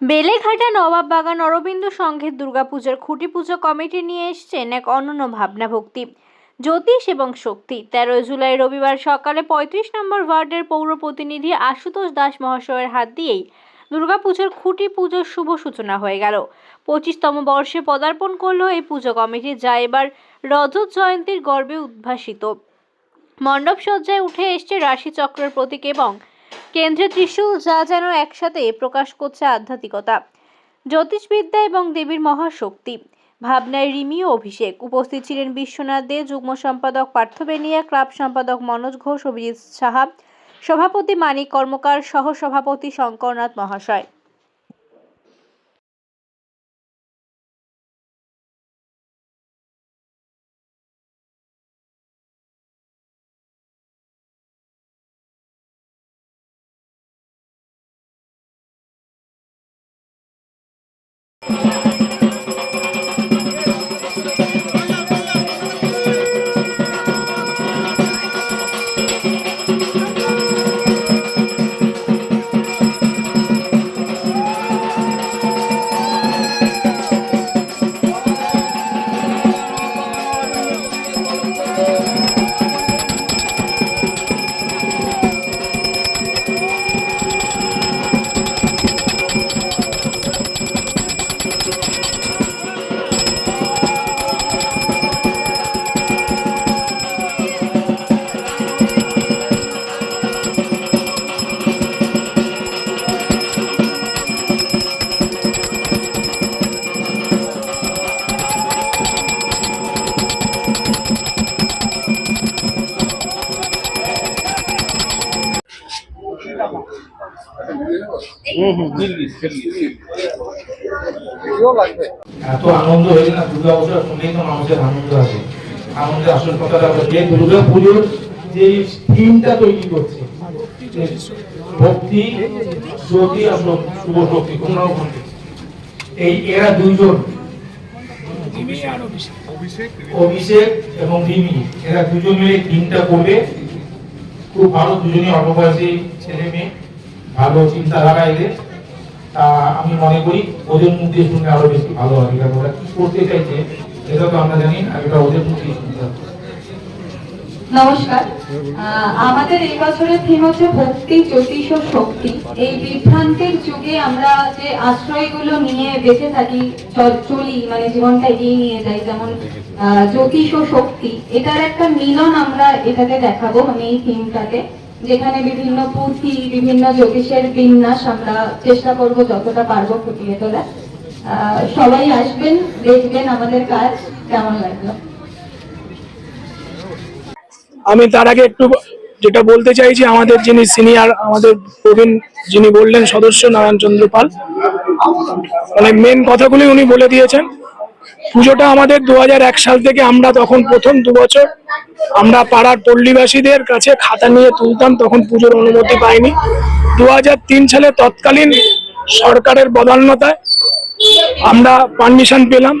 বেলেঘাটা নবাব বাগান অরবিন্দ সংঘের দুর্গাপূজার খুঁটি পুজো কমিটি নিয়ে এসছেন এক অনন্য ভাবনা ভক্তি জ্যোতিষ এবং শক্তি। তেরোই জুলাই রবিবার সকালে পঁয়ত্রিশ নম্বর ওয়ার্ডের পৌর প্রতিনিধি আশুতোষ দাস মহাশয়ের হাত দিয়েই দুর্গাপুজোর খুঁটি পুজোর শুভ সূচনা হয়ে গেল। পঁচিশতম বর্ষে পদার্পণ করল এই পুজো কমিটি, যা এবার রজত জয়ন্তীর গর্বে উদ্ভাসিত। মণ্ডপ সজ্জায় উঠে এসছে রাশিচক্রের প্রতীক এবং কেন্দ্রে ত্রিশূল যা যেন একসাথে প্রকাশ করছে আধ্যাত্মিকতা। জ্যোতিষবিদ্যা এবং দেবীর মহাশক্তি। ভাবনায় রিমি ও অভিষেক। উপস্থিত ছিলেন বিশ্বনাথ দে, যুগ্ম সম্পাদক পার্থ বেনিয়া, ক্লাব সম্পাদক মনোজ ঘোষ, অভিজিৎ সাহা, সভাপতি মানিক কর্মকার সহ সভাপতি শঙ্করনাথ মহাশয়। এত আনন্দ হয়েছে না? দুর্গা তো মানুষের আনন্দ আছে। আনন্দের আসল যে দুর্গা পুজোর যে তৈরি করছে ভক্তি আর শুভ শক্তি কোন এই এরা দুইজন। অভিষেক এবং এরা দুজন মিলে টিমটা করবে। খুব ভালো, দুজনই অল্প ছেলে মেয়ে, ভালো চিন্তাধারা এদের। আমি মনে করি ওদের মুখ শুনলে আরও বেশি ভালো হবে কারণ ওরা কি করতে চাইছে এটা তো আমরা জানি আগেটা ওদের মুখ শুনতে নমস্কার। আমাদের এই বছরের থিম হচ্ছে ভক্তি, জ্যোতিষ শক্তি। এই বিভ্রান্তির যুগে আমরা যে আশ্রয়গুলো নিয়ে বেঁচে থাকি, চলি মানে জীবনটা এগিয়ে নিয়ে যাই, যেমন জ্যোতিষ ও শক্তি, এটার একটা মিলন আমরা এটাতে দেখাবো মানে এই থিমটাতে যেখানে বিভিন্ন পুঁথি, বিভিন্ন জ্যোতিষের বিন্যাস আমরা চেষ্টা করব যতটা পারব ফুটিয়ে তোলা সবাই আসবেন, দেখবেন আমাদের কাজ কেমন লাগল। আমি তার আগে একটু যেটা বলতে চাইছি, আমাদের যিনি সিনিয়র, আমাদের প্রবীণ যিনি বললেন, সদস্য নারায়ণ চন্দ্র পাল। মানে মেন কথাগুলি উনি বলে দিয়েছেন। পুজোটা আমাদের দু হাজার এক সাল থেকে আমরা তখন প্রথম দু বছর আমরা পাড়ার পল্লীবাসীদের কাছে খাতা নিয়ে তুলতাম, তখন পুজোর অনুমতি পাইনি। দু হাজার তিন সালে তৎকালীন সরকারের বদান্যতায় আমরা পারমিশন পেলাম।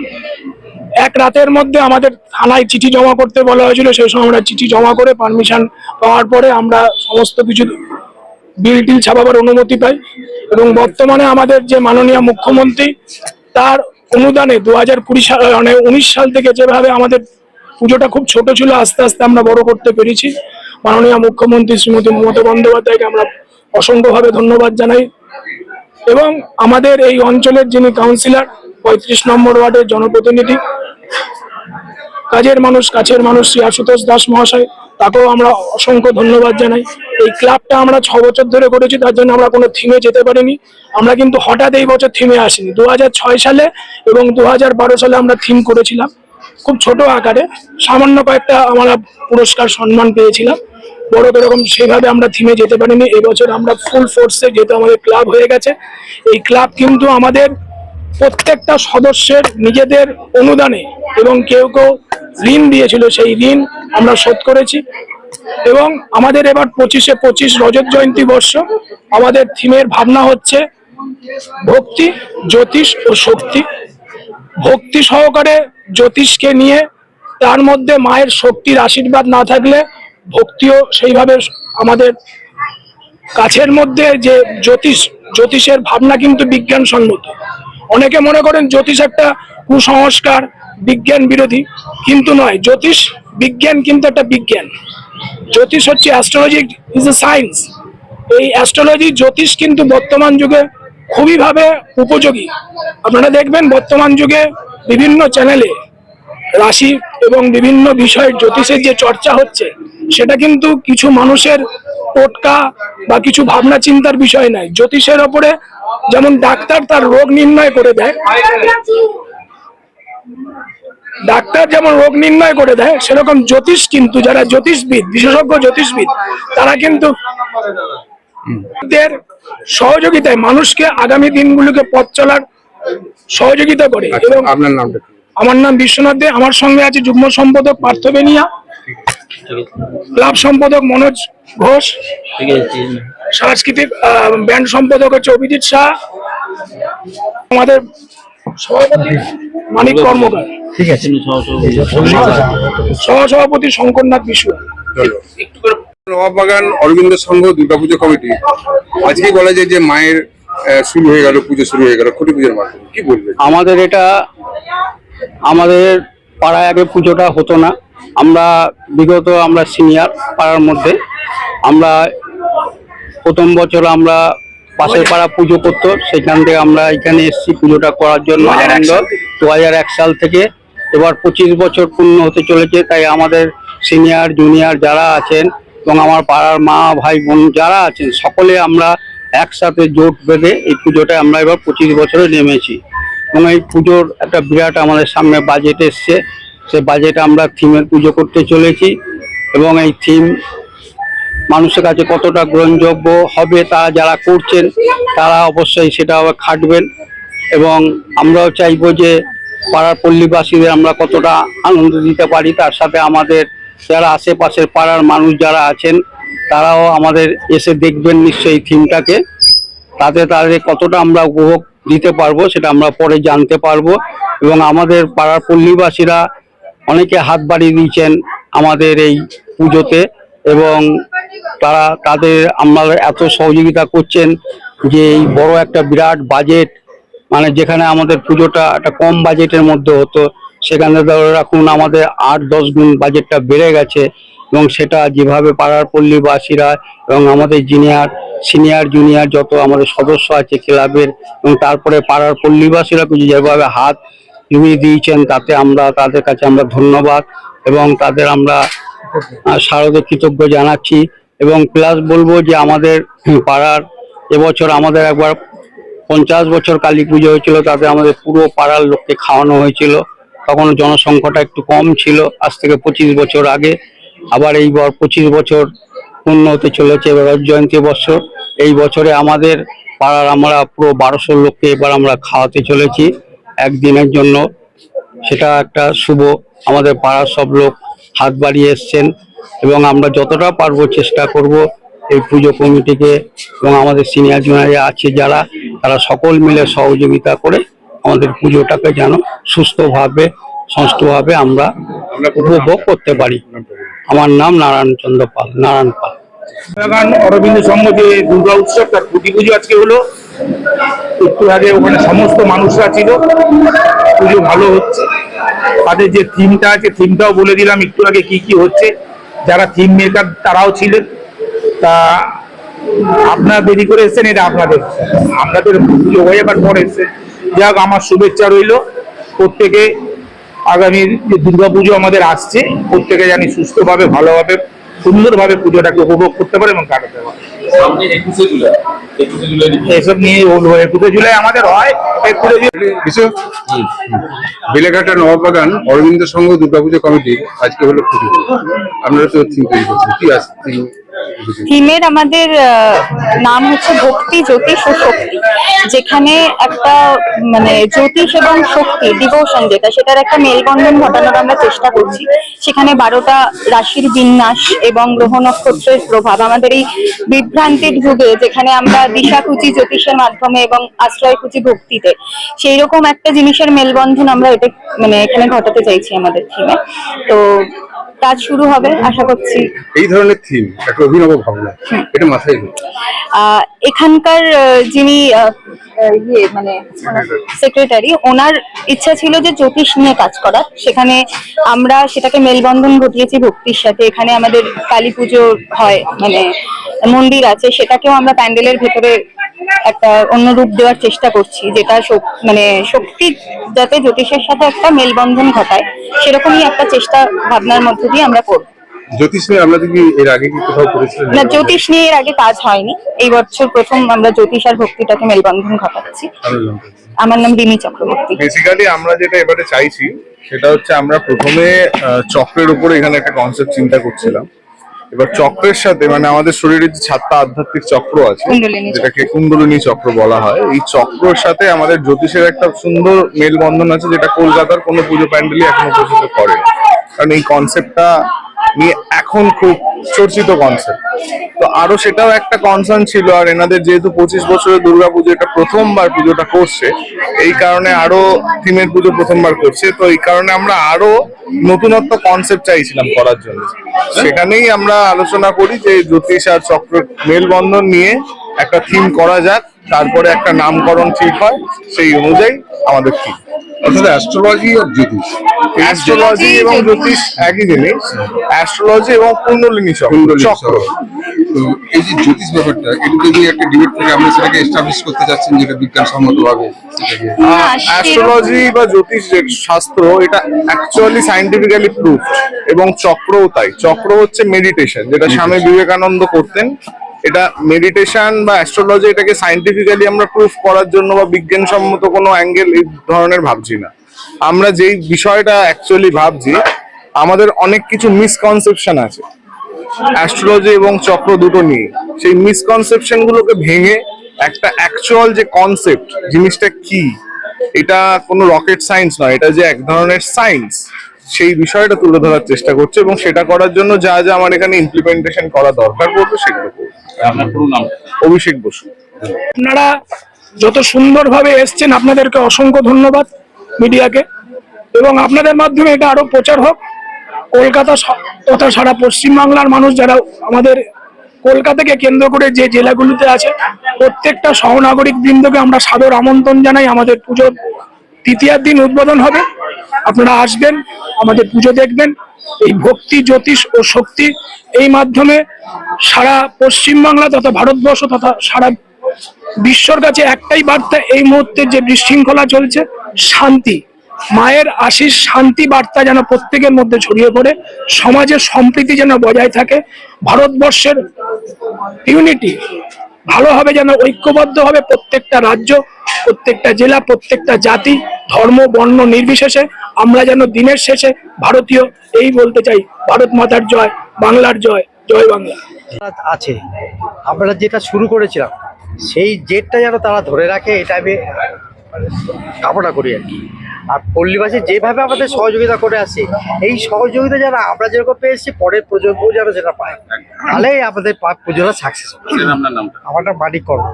এক রাতের মধ্যে আমাদের থানায় চিঠি জমা করতে বলা হয়েছিল সেই সময় আমরা চিঠি জমা করে পারমিশন পাওয়ার পরে আমরা সমস্ত কিছু বিল টিল ছাপাবার অনুমতি পাই। এবং বর্তমানে আমাদের যে মাননীয় মুখ্যমন্ত্রী, তার অনুদানে দু হাজার কুড়ি সাল মানে উনিশ সাল থেকে যেভাবে আমাদের পুজোটা খুব ছোট ছিল, আস্তে আস্তে আমরা বড় করতে পেরেছি। মাননীয় মুখ্যমন্ত্রী শ্রীমতী মমতা বন্দ্যোপাধ্যায়কে আমরা অসংখ্যভাবে ধন্যবাদ জানাই। এবং আমাদের এই অঞ্চলের যিনি কাউন্সিলর, পঁয়ত্রিশ নম্বর ওয়ার্ডের জনপ্রতিনিধি কাজের মানুষ, কাছের মানুষ, শ্রী আশুতোষ দাস মহাশয়, তাকেও আমরা অসংখ্য ধন্যবাদ জানাই। এই ক্লাবটা আমরা ছ বছর ধরে করেছি, তার জন্য আমরা কোনো থিমে যেতে পারিনি। আমরা কিন্তু হঠাৎ এই বছর থিমে আসিনি। দু সালে এবং দু হাজার বারো সালে আমরা থিম করেছিলাম, খুব ছোট আকারে। সামান্য কয়েকটা আমরা পুরস্কার, সম্মান পেয়েছিলাম। বড় এরকম সেভাবে আমরা থিমে যেতে পারিনি। এবছর আমরা ফুল ফোর্সে যেহেতু আমাদের ক্লাব হয়ে গেছে, এই ক্লাব কিন্তু আমাদের প্রত্যেকটা সদস্যের নিজেদের অনুদানে এবং কেউ কেউ ঋণ দিয়েছিল সেই ঋণ আমরা শোধ করেছি। এবং আমাদের এবার পঁচিশে পঁচিশ রজত জয়ন্তী বর্ষ, আমাদের থিমের ভাবনা হচ্ছে ভক্তি, জ্যোতিষ ও শক্তি। ভক্তি সহকারে জ্যোতিষকে নিয়ে তার মধ্যে মায়ের শক্তির আশীর্বাদ না থাকলে ভক্তিও সেইভাবে আমাদের কাছের মধ্যে যে জ্যোতিষ, জ্যোতিষের ভাবনা কিন্তু বিজ্ঞানসম্মত। অনেকে মনে করেন জ্যোতিষ একটা কুসংস্কার বিজ্ঞান বিরোধী, কিন্তু নয়, জ্যোতিষ, বিজ্ঞান কিন্তু একটা বিজ্ঞান। জ্যোতিষ হচ্ছে অ্যাস্ট্রোলজি ইজ এ সায়েন্স এই অ্যাস্ট্রোলজি জ্যোতিষ কিন্তু বর্তমান যুগে খুবই ভাবে উপযোগী। আপনারা দেখবেন বর্তমান যুগে বিভিন্ন চ্যানেলে রাশি এবং বিভিন্ন বিষয়ের জ্যোতিষের যে চর্চা হচ্ছে, সেটা কিন্তু কিছু মানুষের টোটকা বা কিছু ভাবনা চিন্তার বিষয় নয়। জ্যোতিষের ওপরে যেমন ডাক্তার তার রোগ নির্ণয় করে দেয় ডাক্তার যেমন রোগ নির্ণয় করে দেয় সেরকম জ্যোতিষ কিন্তু যারা জ্যোতিষবিদ বিশেষজ্ঞ জ্যোতিষবিদ তারা কিন্তু সহযোগিতায় মানুষকে আগামী দিনগুলোকে পথ চলার সহযোগিতা করে। আচ্ছা এবং আপনার নামটা আমার নাম বিশ্বনাথ দে আমার সঙ্গে আছে যুগ্ম সম্পাদক পার্থ বেনিয়া ক্লাব সম্পাদক মনোজ ঘোষ সাংস্কৃতিক ব্যান্ড সম্পাদক হচ্ছে অভিজিৎ শাহ আমাদের সভাপতি মানিক কর্মকার। সহ সভাপতি শঙ্করনাথ বিশু নবাববাগান অরবিন্দ সংঘ দুর্গাপুজো কমিটি। আজকে বলা যায় যে মায়ের আহ, শুরু হয়ে গেল পুজো শুরু হয়ে গেল খুঁটি পুজোর মাধ্যমে। কি বলবেন? আমাদের এটা আমাদের পাড়ায় আগে পুজোটা হতো না। আমরা বিগত আমরা সিনিয়র পাড়ার মধ্যে। আমরা প্রথম বছর আমরা পাশের পাড়া পুজো করতো সেখান থেকে আমরা এখানে এসেছি পুজোটা করার জন্য। আনন্দ দু হাজার এক সাল থেকে। এবার পঁচিশ বছর পূর্ণ হতে চলেছে তাই আমাদের সিনিয়র জুনিয়র যারা আছেন এবং আমার পাড়ার মা ভাই বোন যারা আছেন সকলে আমরা একসাথে জোট বেঁধে এই পুজোটায় আমরা এবার পঁচিশ বছরে নেমেছি। এবং এই পুজোর একটা বিরাট আমাদের সামনে বাজেট এসছে। সে বাজেট আমরা থিমের পুজো করতে চলেছি এবং এই থিম মানুষের কাছে কতটা গ্রহণযোগ্য হবে তারা যারা করছেন, তারা অবশ্যই সেটা খাটবেন। এবং আমরাও চাইব যে পাড়ার পল্লীবাসীদের আমরা কতটা আনন্দ দিতে পারি, তার সাথে আমাদের যারা আশেপাশের পাড়ার মানুষ যারা আছেন, তারাও আমাদের এসে দেখবেন নিশ্চয়ই থিমটাকে। তাতে তাদের কতটা আমরা উপভোগ দিতে পারব সেটা আমরা পরে জানতে পারব। এবং আমাদের পাড়ার পল্লীবাসীরা অনেকে হাত বাড়িয়ে দিয়েছেন আমাদের এই পুজোতে। এবং তারা তাদের আমরা এত সহযোগিতা করছেন যে এই বড় একটা বিরাট বাজেট মানে যেখানে আমাদের পুজোটা একটা কম বাজেটের মধ্যে হতো, সেখানে ধরো রাখুন আমাদের আট দশ গুণ বাজেটটা বেড়ে গেছে এবং সেটা যেভাবে পাড়ার পল্লীবাসীরা এবং আমাদের জিনিয়র সিনিয়র জুনিয়র যত আমাদের সদস্য আছে ক্লাবের এবং তারপরে পাড়ার পল্লীবাসীরা কিছু যেভাবে হাত জুড়িয়ে দিয়েছেন, তাতে আমরা তাদের কাছে আমরা ধন্যবাদ এবং তাদের আমরা শারদে কৃতজ্ঞ জানাচ্ছি। এবং প্লাস বলব যে আমাদের পাড়ার এবছর আমাদের একবার পঞ্চাশ বছর কালী পুজো হয়েছিল, তাতে আমাদের পুরো পাড়ার লোককে খাওয়ানো হয়েছিল। তখন জনসংখ্যাটা একটু কম ছিল, আজ থেকে পঁচিশ বছর আগে। আবার এই এইবার পঁচিশ বছর পূর্ণ হতে চলেছে রথ জয়ন্তী বছর এই বছরে আমাদের পাড়ার আমরা পুরো বারোশো লোককে এবার আমরা খাওয়াতে চলেছি একদিনের জন্য। সেটা একটা শুভ, আমাদের পাড়ার সব লোক হাত বাড়িয়ে এসছেন। এবং আমরা যতটা পারব চেষ্টা করব এই পুজো কমিটিকে এবং আমাদের সিনিয়র জুনিয়র আছে যারা, তারা সকল মিলে সহযোগিতা করে আমাদের পুজোটাকে যেন সুস্থভাবে, সুষ্ঠুভাবে আমরা উপভোগ করতে পারি। আমার নাম নারায়ণ চন্দ্র পাল, নারায়ণ পাল। অরবিন্দ সংঘ যে দুর্গা উৎসব, তার খুঁটি পুজো আজকে হলো। একটু আগে ওখানে সমস্ত মানুষরা ছিল। পুজো ভালো হচ্ছে। তাদের যে থিমটা আছে থিমটাও বলে দিলাম, একটু আগে কি কি হচ্ছে। যারা থিম মেকার তারাও ছিলেন। তা আপনারা দেরি করে এসেছেন, এটা আপনাদের আপনাদের পুজো হয়ে যাবার পর এসছে। যাক, আমার শুভেচ্ছা রইল। প্রত্যেকে আগামী যে দুর্গাপুজো আমাদের আসছে, প্রত্যেকে জানি সুস্থভাবে, ভালোভাবে, সুন্দরভাবে পুজোটাকে উপভোগ করতে পারে এবং কাটাতে পারে। সামনে একুশে জুলাই একুশে জুলাই এসব নিয়ে বলব একুশে জুলাই আমাদের হয় একুশে জুলাই বেলেঘাটা নবাববাগান অরবিন্দ সংঘ দুর্গাপুজো কমিটি আজকে হলো পুজো আপনারা তো থিম তৈরি করছেন কি আছে থিমের আমাদের নাম হচ্ছে ভক্তি, জ্যোতিষ ও শক্তি, যেখানে একটা মানে জ্যোতিষ এবং শক্তি ডিভোশন যেটা, সেটার একটা মেলবন্ধন ঘটানোর আমরা চেষ্টা করছি। সেখানে বারোটা রাশির বিন্যাস এবং গ্রহ নক্ষত্রের প্রভাব। আমাদের এই বিভ্রান্তির যুগে যেখানে আমরা দিশাকুচি জ্যোতিষের মাধ্যমে এবং আশ্রয়কুচি ভক্তিতে সেই রকম একটা জিনিসের মেলবন্ধন আমরা এটা মানে এখানে ঘটাতে চাইছি আমাদের থিমে তো কাজ শুরু হবে আশা করছি। এই ধরনের থিম একটা অভিনব ভাবনা এটা মাথায় আহ, এখানকার যিনি ইয়ে মানে সেক্রেটারি ওনার ইচ্ছা ছিল যে জ্যোতিষ নিয়ে কাজ করার। সেখানে আমরা সেটাকে মেলবন্ধন ঘটিয়েছি ভক্তির সাথে। এখানে আমাদের কালী পুজো হয় মানে মন্দির আছে, সেটাকেও আমরা প্যান্ডেলের ভেতরে একটা অন্য রূপ দেওয়ার চেষ্টা করছি, যেটা মানে শক্তি যাতে জ্যোতিষের সাথে একটা মেলবন্ধন ঘটায়, সেরকমই একটা চেষ্টা ভাবনার মধ্য দিয়ে আমরা করব। জ্যোতিষ নিয়ে আপনাদের কি এর আগে কি কোথাও করেছিলেন? না জ্যোতিষ নিয়ে এর আগে কাজ হয়নি। এই বছর প্রথম আমরা জ্যোতিষ আর ভক্তিটাকে মেলবন্ধন ঘটাচ্ছি। আমার নাম রিমি চক্রবর্তী। বেসিক্যালি আমরা যেটা এবারে চাইছি সেটা হচ্ছে আমরা প্রথমে চক্রের উপরে এখানে একটা কনসেপ্ট চিন্তা করছিলাম। এবার চক্রের সাথে মানে আমাদের শরীরের যে সাতটা আধ্যাত্মিক চক্র আছে যেটাকে কুণ্ডলিনী চক্র বলা হয় এই চক্রর সাথে আমাদের জ্যোতিষের একটা সুন্দর মেলবন্ধন আছে যেটা কলকাতার কোনো পুজো প্যান্ডেলই এখনও পর্যন্ত করে কারণ এই কনসেপ্টটা নিয়ে এখন খুব চর্চিত কনসেপ্ট তো আরও সেটাও একটা কনসার্ন ছিল, আর এনাদের যেহেতু পঁচিশ বছরের দুর্গা পুজো এটা প্রথমবার পুজোটা করছে, এই কারণে আরও থিমের পুজো প্রথমবার করছে। তো এই কারণে আমরা আরও নতুনত্ব কনসেপ্ট চাইছিলাম করার জন্য। সেখানেই আমরা আলোচনা করি যে জ্যোতিষ আর চক্র মেলবন্ধন নিয়ে একটা থিম করা যাক, তারপরে একটা নামকরণ ঠিক হয়, সেই অনুযায়ী আমাদের থিম অর্থাৎ অ্যাস্ট্রোলজি আর জ্যোতিষ অ্যাস্ট্রোলজি এবং জ্যোতিষ একই জিনিস। অ্যাস্ট্রোলজি এবং কুণ্ডলিনী চক্র। তো এই যে জ্যোতিষ ব্যাপারটা এটা যদি একটা ডিবেট থেকে আমরা সেটাকে এস্টাবলিশ করতে চাচ্ছেন যেটা বিজ্ঞানসম্মত ভাবে সেটাকে অ্যাস্ট্রোলজি বা জ্যোতিষ যে শাস্ত্র এটা অ্যাকচুয়ালি সাইন্টিফিক্যালি প্রুফ এবং চক্রও তাই। চক্র হচ্ছে মেডিটেশন যেটা স্বামী বিবেকানন্দ করতেন। এটা মেডিটেশন বা অ্যাস্ট্রোলজি এটাকে সাইন্টিফিক্যালি আমরা প্রুফ করার জন্য বা বিজ্ঞানসম্মত কোনো অ্যাঙ্গেল এই ধরনের ভাবছি না। আমরা যেই বিষয়টা অ্যাকচুয়ালি ভাবছি, আমাদের অনেক কিছু মিসকনসেপশন আছে। অ্যাস্ট্রোলজি এবং চক্র দুটো নিয়ে। সেই মিসকনসেপশন গুলোকে ভেঙে একটা অ্যাকচুয়াল যে কনসেপ্ট জিনিসটা কি, এটা কোনো রকেট সায়েন্স নয়, এটা যে এক ধরনের সায়েন্স সেই বিষয়টা তুলে ধরার চেষ্টা করছে এবং সেটা করার জন্য যা যা আমার এখানে ইমপ্লিমেন্টেশন করা দরকার পড়বে সেগুলো অভিষেক বসু। আপনারা যত সুন্দরভাবে এসছেন আপনাদেরকে অসংখ্য ধন্যবাদ মিডিয়াকে। এবং আপনাদের মাধ্যমে এটা আরও প্রচার হোক। কলকাতা স- তথা সারা পশ্চিমবাংলার মানুষ যারা আমাদের কলকাতাকে কেন্দ্র করে যে জেলাগুলিতে আছে প্রত্যেকটা সহনাগরিক বৃন্দকে আমরা সাদর আমন্ত্রণ জানাই। আমাদের পুজোর তৃতীয়ার দিন উদ্বোধন হবে। আপনারা আসবেন আমাদের পুজো দেখবেন। এই ভক্তি, জ্যোতিষ ও শক্তি এই মাধ্যমে সারা পশ্চিমবাংলা তথা ভারতবর্ষ তথা সারা বিশ্বর কাছে একটাই বার্তা, এই মুহূর্তে যে বিশৃঙ্খলা চলছে, শান্তি। মায়ের আশিস শান্তি বার্তা যেন প্রত্যেকের মধ্যে ছড়িয়ে পড়ে, সমাজের সম্প্রীতি যেন বজায় থাকে, ভারতবর্ষের ইউনিটি ভালোভাবে যেন ঐক্যবদ্ধ হবে প্রত্যেকটা রাজ্য, প্রত্যেকটা জেলা, প্রত্যেকটা জাতি, ধর্ম, বর্ণ নির্বিশেষে আমরা যেন দিনের শেষে ভারতীয়, এই বলতে চাই, ভারত মাতার জয়, বাংলার জয় জয় বাংলা। আছে। আমরা যেটা শুরু করেছিলাম, সেই জেটটা যেন তারা ধরে রাখে, এটা কামনা করি আর কি। আর পল্লীবাসী যেভাবে আমাদের সহযোগিতা করে আসছে এই সহযোগিতা যেন আমরা যেরকম পেয়েছি পরের প্রজন্ম যেন সেটা পায়। তাহলেই আমাদের পুজোটা সাকসেস আমার নাম মানিক কর্ম।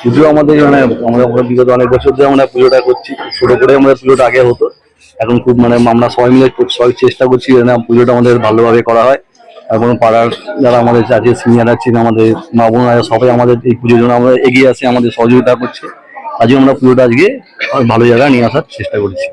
পুজো আমাদের মানে আমরা বিগত অনেক বছর ধরে আমরা পুজোটা করছি। ছোট করে আমাদের পুজোটা আগে হতো। এখন খুব মানে আমরা সবাই মিলে সবাই চেষ্টা করছি যেন পুজোটা আমাদের ভালোভাবে করা হয়। এবং পাড়ার যারা আমাদের আছে সিনিয়র আছেন আমাদের মা বোনরা সবাই আমাদের এই পুজোর জন্য আমরা এগিয়ে আসে, আমাদের সহযোগিতা করছে। আজকে আমরা পুজোটা আজকে ভালো জায়গায় নিয়ে আসার চেষ্টা করছি।